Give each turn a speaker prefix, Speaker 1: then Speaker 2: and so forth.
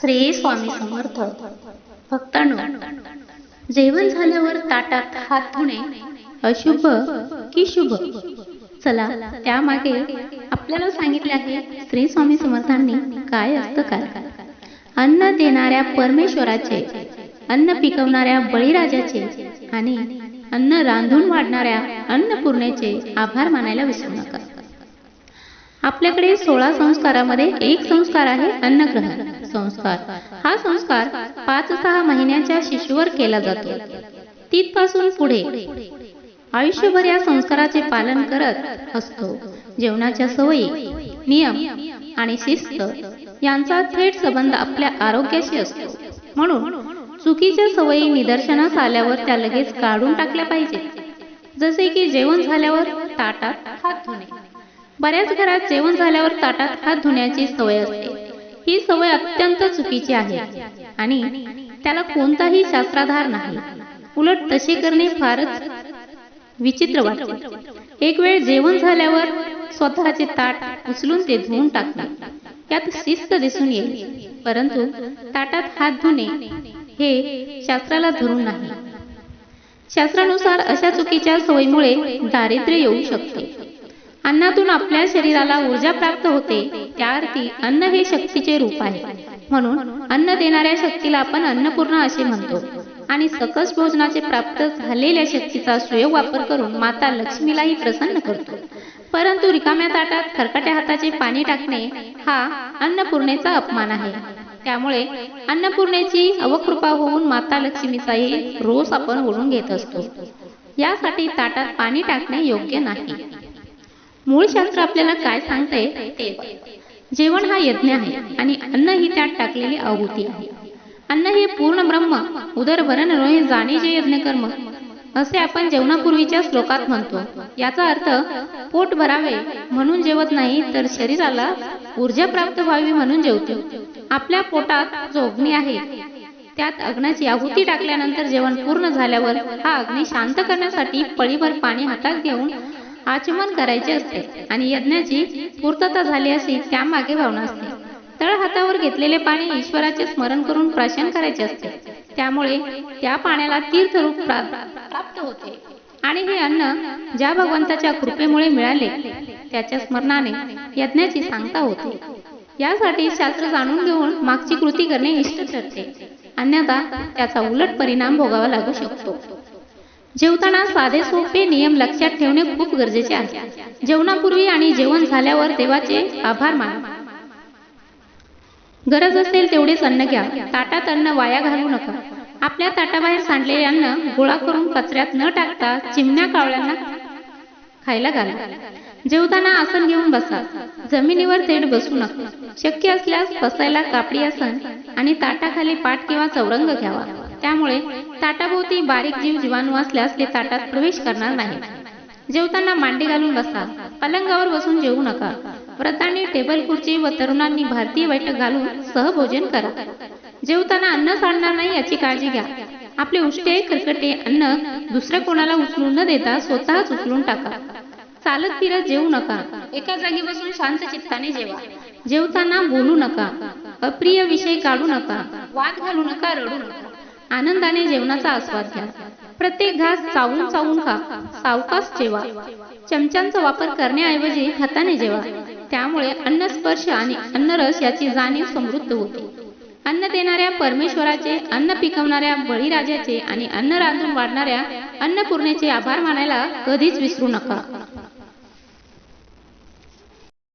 Speaker 1: श्री स्वामी समर्थ. भक्तांनो जेवण झाल्यावर ताटात हात धुणे अशुभ की शुभ? चला त्यामागे आपल्याला सांगितले आहे श्री स्वामी समर्थांनी काय असतं काय? अन्न देणाऱ्या परमेश्वराचे अन्न पिकवणाऱ्या बळीराजाचे आणि अन्न रांधून वाढणाऱ्या अन्नपूर्णेचे आभार मानायला विसरू नका. आपल्याकडे सोळा संस्कारामध्ये एक संस्कार आहे अन्नग्रहण. संस्कार. हा संस्कार पाच सहा महिन्याच्या शिशुवर केला जातो. तिथपासून पुढे आयुष्यभर या संस्काराचे पालन करत असतो. जेवणाच्या सवयी नियम आणि शिस्त यांचा थेट संबंध आपल्या आरोग्याशी असतो. म्हणून चुकीच्या सवयी निदर्शनास आल्यावर त्या लगेच काढून टाकल्या पाहिजेत. जसे की जेवण झाल्यावर ताटात हात धुणे. बऱ्याच घरात जेवण झाल्यावर ताटात हात धुण्याची सवय असते. ही सवय अत्यंत चुकीची आहे. आणि त्याला कोणताही शास्त्राधार नाही. उलट तसे करणे फारच विचित्र वाटते. एक वेळ जेवण झाल्यावर स्वतःचे ताट उचलून ते धुवून टाकतात यात शिस्त दिसून येईल. परंतु ताटात हात धुणे हे शास्त्राला धरून नाही. शास्त्रानुसार अशा चुकीच्या सवयीमुळे दारिद्र्य येऊ शकते. अन्नातून आपल्या शरीराला ऊर्जा प्राप्त होते. त्या अन्न हे शक्तीचे रूप आहे. म्हणून अन्न देणाऱ्या शक्तीला आपण अन्नपूर्ण असे म्हणतो. आणि सकस भोजनाचे प्राप्त झालेल्या शक्तीचा सुयोग वापर करून माता लक्ष्मीलाही प्रसन्न करतो. परंतु रिकाम्या ताटात खरकट्या हाताचे पाणी टाकणे हा अन्नपूर्णेचा अपमान आहे. त्यामुळे अन्नपूर्णेची अवकृपा होऊन माता लक्ष्मीचाही रोष आपण ओढून घेत असतो. यासाठी ताटात पाणी टाकणे योग्य नाही. मूळ शास्त्र आपल्याला काय सांगते? ते जेवण हा यज्ञ आहे आणि अन्न ही त्यात टाकलेली आहुती आहे. अन्न हे पूर्ण ब्रह्म उदरभरण रोहे जाणे जे यज्ञ कर्म असे आपण जेवणापूर्वीच्या श्लोकात म्हणतो. याचा अर्थ पोट भरावे म्हणून जेवत नाही तर शरीराला ऊर्जा प्राप्त व्हावी म्हणून जेवतो. आपल्या पोटात जो अग्नी आहे त्यात अग्नाची आहुती टाकल्यानंतर जेवण पूर्ण झाल्यावर हा अग्नी शांत करण्यासाठी पळीभर पाणी हातात घेऊन आचमन करायचे असते आणि यज्ञाची पूर्तता झाली अशी त्यामागे भावना असते. तळ हातावर घेतलेले पाणी ईश्वराचे स्मरण करून प्राशन करायचे असते. त्यामुळे त्या पाण्याला तीर्थरूप प्राप्त होते. आणि हे अन्न ज्या भगवंताच्या कृपेमुळे मिळाले त्याच्या स्मरणाने यज्ञाची सांगता होते. यासाठी शास्त्र जाणून घेऊन मागची कृती करणे इष्ट ठरते. अन्यथा त्याचा उलट परिणाम भोगावा लागू शकतो. जेवताना साधे सोपे नियम लक्षात ठेवणे खूप गरजेचे आहे. जेवणापूर्वी आणि जेवण झाल्यावर देवाचे आभार माना. गरज असेल तेवढेच अन्न घ्या. ताटात अन्न वाया घालू नका. आपल्या ताटाबाहेर सांडलेले अन्न गोळा करून कचऱ्यात न टाकता चिमण्या कावळ्यांना खायला घाला. जेवताना आसन घेऊन बसा. जमिनीवर थेट बसू नका. शक्य असल्यास बसायला कापडी आसन आणि ताटाखाली पाठ किंवा चौरंग घ्यावा. त्यामुळे ताटाभोवती बारीक जीव जीवाणू असल्यास ते ताटात प्रवेश करणार नाही. जेवताना मांडी घालून बसा. पलंगावर बसून जेवू नका. व्रतांनी टेबल खुर्ची व तरुणांनी भारतीय बैठक घालून सहभोजन करा. जेवताना अन्न सांडणार नाही याची काळजी घ्या. आपले उष्टे खरकटे अन्न दुसऱ्या कोणाला उचलून न देता स्वतःच उचलून टाका. चालत फिरत जेवू नका. एका जागी बसून शांत चित्ताने जेवा. जेवताना बोलू नका. अप्रिय विषय काढू नका. वाद घालू नका रडू नका. आनंदाने जेवणाचा आस्वाद घ्या. प्रत्येक घास चावून चावून खा. सावकाश जेवा. चमच्यांचा वापर करण्याऐवजी हाताने जेवा. त्यामुळे अन्नस्पर्श आणि अन्नरस याची जाणीव समृद्ध होते. अन्न देणाऱ्या परमेश्वराचे अन्न पिकवणाऱ्या बळीराजाचे आणि अन्न रांधून वाढणाऱ्या अन्नपूर्णेचे आभार मानायला कधीच विसरू नका.